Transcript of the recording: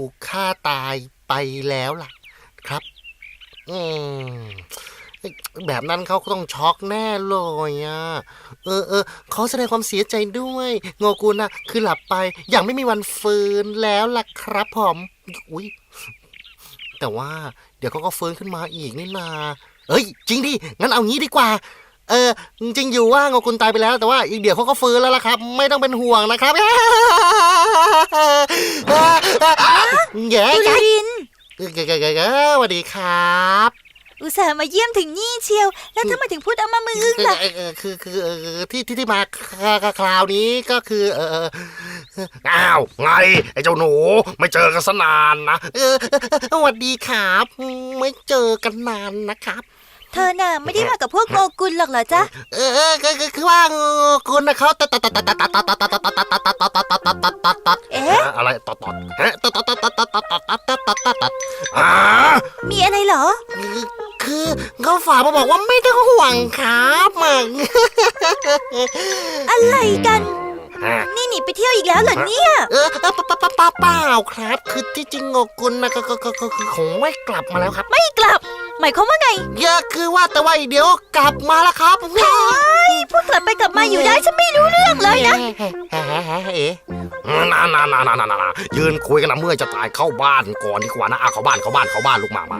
ถูกฆ่าตายไปแล้วล่ะ ครับ อืม แบบนั้นเขาก็ต้องช็อกแน่เลยอะ เออเออขอแสดงความเสียใจด้วย โงกุลนะคือหลับไป อย่างไม่มีวันฟื้นแล้วล่ะครับผมอุ้ยแต่ว่าเดี๋ยวเขาก็ฟื้นขึ้นมาอีกนี่นา เอ้ย จริงดิ งั้นเอางี้ดีกว่า เออ จริงอยู่ว่าโงกุลตายไปแล้ว แต่ว่าอีกเดี๋ยวเขาก็ฟื้นแล้วล่ะครับ ไม่ต้องเป็นห่วงนะครับ แย่ปุแย่รินเอ้ยเอ้ยเอ้ยเอ้ยเอ้ยสวัสดีครับอุตส่าห์มาเยี่ยมถึงนี่เชียว แล้วทำไมถึงพูดเอามามืออึ้งล่ะเออเออคือคือเออที่ที่ที่มาคราวนี้ก็คือ เออเอออ้าวไงไอ้เจ้าหนู ไม่เจอกันสนานนะเออสวัสดีครับ ไม่เจอกันนานนะครับเธอน่ะไม่ได้มากับพวกโงกุลหรอกเหรอจ๊ะ เออเออคือคือคือว่าคุณนะเขาตัดตัดตัดตัดตัดตัดตัดตัดตัดตัดตัดตัดตัดตัดตัดตัดตัด อ่ามีอะไรเหรอ คือเขาฝากมาบอกว่าไม่ต้องห่วงครับมึงอะไรกัน นี่หนีไปเที่ยวอีกแล้วเหรอเนี่ย เออป้าป้าป้าป้าเปล่าครับ คือที่จริงโงกุลนะก็ก็ก็ก็คือคงไม่กลับมาแล้วครับไม่กลับ หมายความว่าไงเยอะคือว่าแต่ว่าเดี๋ยวกลับมาแล้วครับโอ้ยพวกกลับไปกลับมาอยู่ได้ฉันไม่รู้เรื่อง เลยนะ เอ๊ะนานานานานานายืนคุยกันนะเมื่อจะตายเข้าบ้านก่อนดีกว่านะอะเข้าบ้านเข้าบ้านเข้าบ้านลูกหมามา